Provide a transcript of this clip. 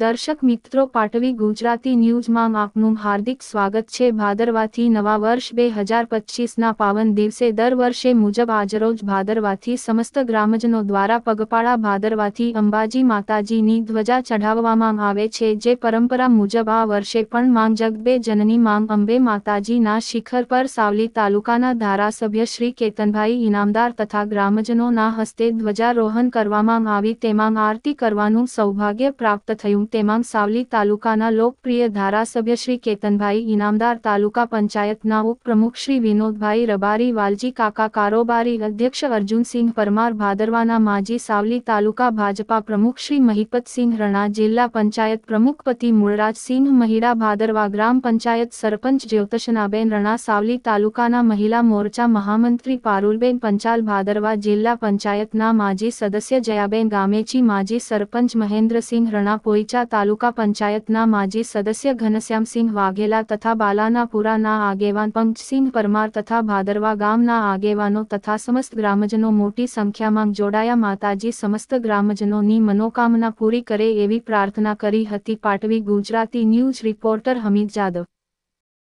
દર્શક મિત્રો પાટવી ગુજરાતી ન્યૂઝમાં આપનું હાર્દિક સ્વાગત છે. ભાદરવાથી નવા વર્ષ બે હજાર પચીસના પાવન દિવસે દર વર્ષે મુજબ આજરોજ ભાદરવાથી સમસ્ત ગ્રામજનો દ્વારા પગપાળા ભાદરવાથી અંબાજી માતાજીની ધ્વજા ચઢાવવામાં આવે છે. જે પરંપરા મુજબ આ વર્ષે પણ માંગ જગબે જનની માંગ અંબે માતાજીના શિખર પર સાવલી તાલુકાના ધારાસભ્ય શ્રી કેતનભાઈ ઇનામદાર તથા ગ્રામજનોના હસ્તે ધ્વજારોહણ કરવામાં આવી. તેમાં આરતી કરવાનું સૌભાગ્ય પ્રાપ્ત થયું. તેમાં સાવલી તાલુકાના લોકપ્રિય ધારાસભ્ય શ્રી કેતનભાઈ ઇનામદાર તાલુકા પંચાયતના ઉપપ્રમુખ શ્રી વિનોદભાઈ રબારી, વાલજી કાકા કારોબારી અધ્યક્ષ અર્જુનસિંહ પરમાર, ભાદરવાના માજી સાવલી તાલુકા ભાજપા પ્રમુખ શ્રી મહિપતસિંહ રણા, જિલ્લા પંચાયત પ્રમુખ પતિ મૂળરાજસિંહ મહિડા ભાદરવા ગ્રામ પંચાયત સરપંચ જ્યોતશનાબેન રણા, સાવલી તાલુકાના મહિલા મોરચા મહામંત્રી પારુલબેન પંચાલ, ભાદરવા જિલ્લા પંચાયતના માજી સદસ્ય જયાબેન ગામેચી, માજી સરપંચ મહેન્દ્રસિંહ રણા, પોઈચા તાલુકા પંચાયતના માજી સદસ્ય ઘનશ્યામસિંહ વાઘેલા તથા બાલાનાપુરાના આગેવાન પંચસિંહ પરમાર તથા ભાદરવા ગામના આગેવાનો તથા સમસ્ત ગ્રામજનો મોટી સંખ્યામાં જોડાયા. માતાજી સમસ્ત ગ્રામજનોની મનોકામના પૂરી કરે એવી પ્રાર્થના કરી હતી. પાટવી ગુજરાતી ન્યૂઝ રિપોર્ટર હમીદ જાદવ.